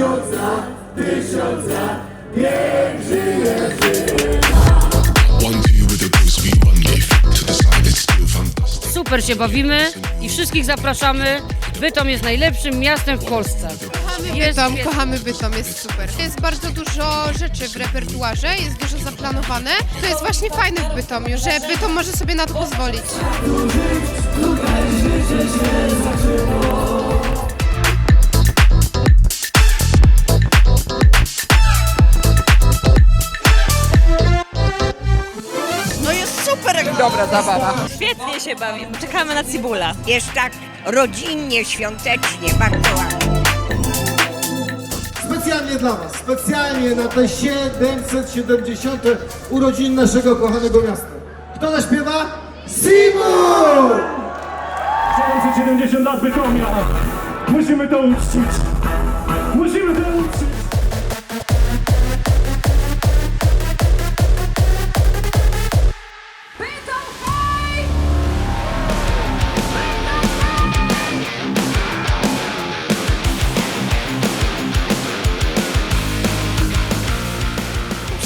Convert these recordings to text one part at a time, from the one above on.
Tysiąc lat, tysiąc lat, niech żyje, żyje. One view with the ghost, we one life. To the side, it's still fantastic. Super się bawimy i wszystkich zapraszamy. Bytom jest najlepszym miastem w Polsce. Kochamy Jest Bytom, świetnie. kochamy Bytom, jest super. Jest bardzo dużo rzeczy w repertuarze, jest dużo zaplanowane. To jest właśnie fajne w Bytomiu, że Bytom może sobie na to pozwolić. No jest super dobra zabawa. Świetnie się bawimy, czekamy na Cibula. Jest tak rodzinnie, świątecznie, bardzo ładnie. Specjalnie dla Was, specjalnie na te 770 urodziny naszego kochanego miasta. Kto zaśpiewa? Simon! 770 lat Bytomia. Musimy to uczcić. Musimy to uczcić.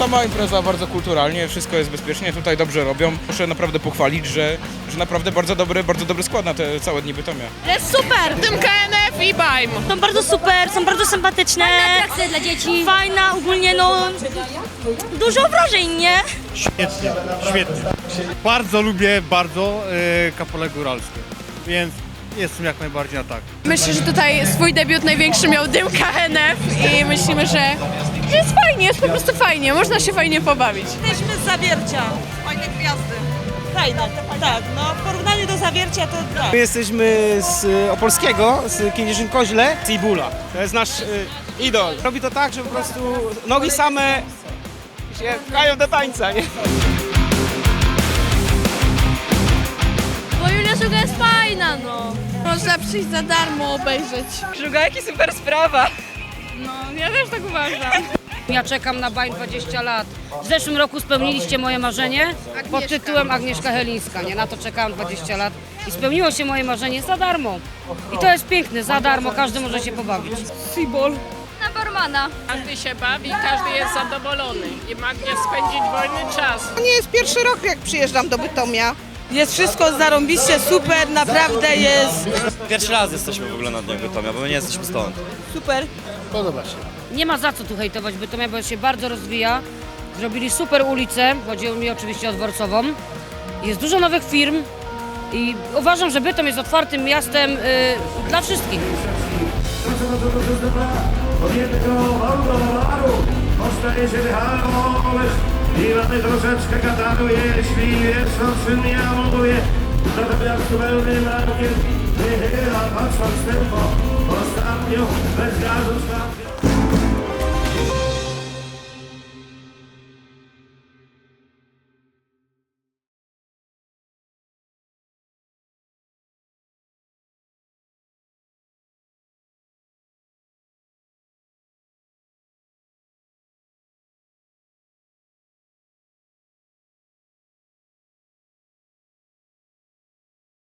Sama impreza bardzo kulturalnie, wszystko jest bezpiecznie, tutaj dobrze robią. Muszę naprawdę pochwalić, że, że naprawdę bardzo dobry, bardzo dobry skład na te całe dni Bytomia. Jest super! Tym KNF i BAJM. Są bardzo super, są bardzo sympatyczne. Fajna atrakcja dla dzieci. Fajna, ogólnie no... Dużo wrażeń, nie? Świetnie, świetnie. Bardzo lubię bardzo e, kapole góralskie, więc jestem jak najbardziej na tak. Myślę, że tutaj swój debiut największy miał Dym KNF i myślimy, że jest fajnie, jest po prostu fajnie, można się fajnie pobawić. Jesteśmy z Zawiercia. Fajne gwiazdy. Fajne, tak. No w porównaniu do Zawiercia to tak. My jesteśmy z y, Opolskiego, z Kędzierzyn-Koźle, Cibula. To jest nasz y, idol. Robi to tak, że po prostu nogi same się pchają do tańca, nie? Można przyjść za darmo obejrzeć. Żuga, jaki super sprawa. Ja też tak uważam. Ja czekam na Bań 20 lat. W zeszłym roku spełniliście moje marzenie pod tytułem Agnieszka Helińska. Nie? Na to czekałam 20 lat i spełniło się moje marzenie za darmo. I to jest piękne, za darmo, każdy może się pobawić. Na barmana. Każdy się bawi, każdy jest zadowolony i ma gdzie spędzić wolny czas. To nie jest pierwszy rok, jak przyjeżdżam do Bytomia. Jest wszystko zarąbiście super, naprawdę jest Pierwszy raz jesteśmy w ogóle na Dniach Bytomia, bo my nie jesteśmy stąd. super. Nie ma za co tu hejtować Bytomia, bo się bardzo rozwija. Zrobili super ulicę, chodziło mi oczywiście o dworcową. Jest dużo nowych firm i uważam, że Bytom jest otwartym miastem y, dla wszystkich. Proszę bardzo, proszę dobra. Od jednego do. Powstaje się wyhamować. I mamy troszeczkę kataru, jeśli wiesz o czym ja mówię. Natomiast pełny markiet wychyla patrząc tylko. Ostatnio bez gazu szlakiem.